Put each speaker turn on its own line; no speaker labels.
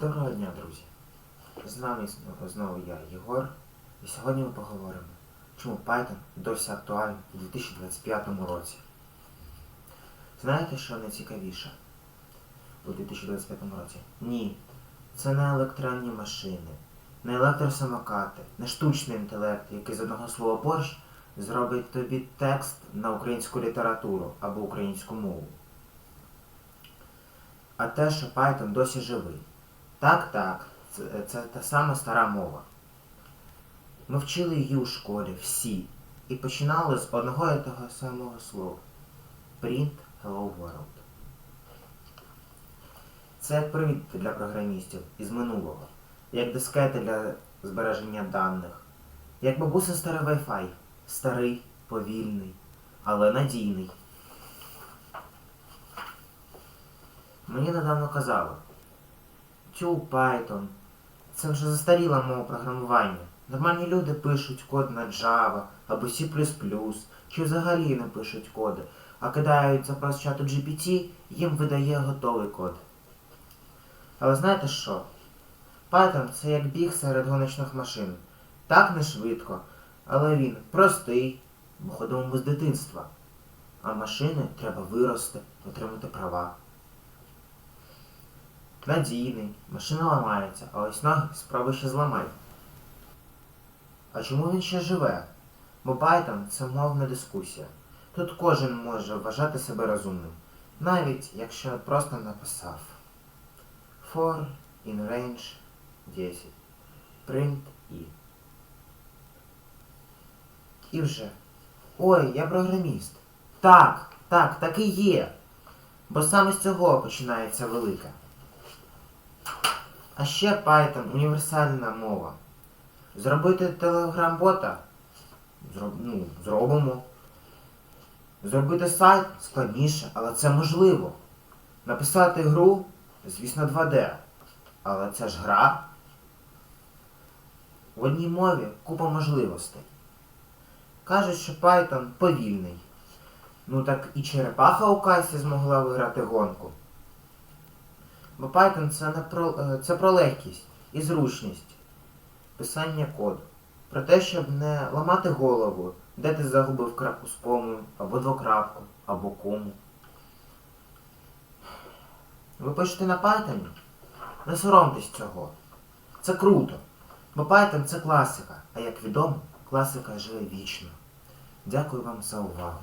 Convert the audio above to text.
Доброго дня, друзі! З нами знову- я, Єгор, і сьогодні ми поговоримо, чому Python досі актуальний у 2025 році. Знаєте, що найцікавіше у 2025 році? Ні, це не електронні машини, не електросамокати, не штучний інтелект, який з одного слова борщ зробить тобі текст на українську літературу або українську мову. А те, що Python досі живий. Так, так, це, це та сама стара мова. Ми вчили її у школі всі і починали з одного і того самого слова. Print Hello World. Це привід для програмістів із минулого, як дискети для збереження даних, як бабуся старий Wi-Fi. Старий, повільний, але надійний. Мені недавно казали, Тю, Python. Це вже застаріла мова програмування. Нормальні люди пишуть код на Java або C++, чи взагалі не пишуть коди, а кидають запрос чату GPT, їм видає готовий код. Але знаєте що? Python це як біг серед гоночних машин. Так не швидко, але він простий, бо ходимо з дитинства. А машини треба вирости, отримати права. Надійний, машина ламається, а ось ноги спробуй ще зламай. А чому він ще живе? Бо Python це мовна дискусія. Тут кожен може вважати себе розумним, навіть якщо просто написав for in range 10 print і. І вже. Ой, я програміст. Так, так, так і є. Бо саме з цього починається велике. А ще Python універсальна мова. Зробити телеграм-бота? Зроб... Ну, зробимо. Зробити сайт складніше, але це можливо. Написати гру, звісно, 2D. Але це ж гра. В одній мові купа можливостей. Кажуть, що Python повільний. Ну так і черепаха у касі змогла виграти гонку. Бо Python це, не про, е, це про легкість і зручність писання коду. Про те, щоб не ламати голову, де ти загубив крапку з комою, або двокрапку, або кому. Ви пишете на Python? Не соромтесь цього. Це круто. Бо Python це класика, а як відомо, класика живе вічно. Дякую вам за увагу.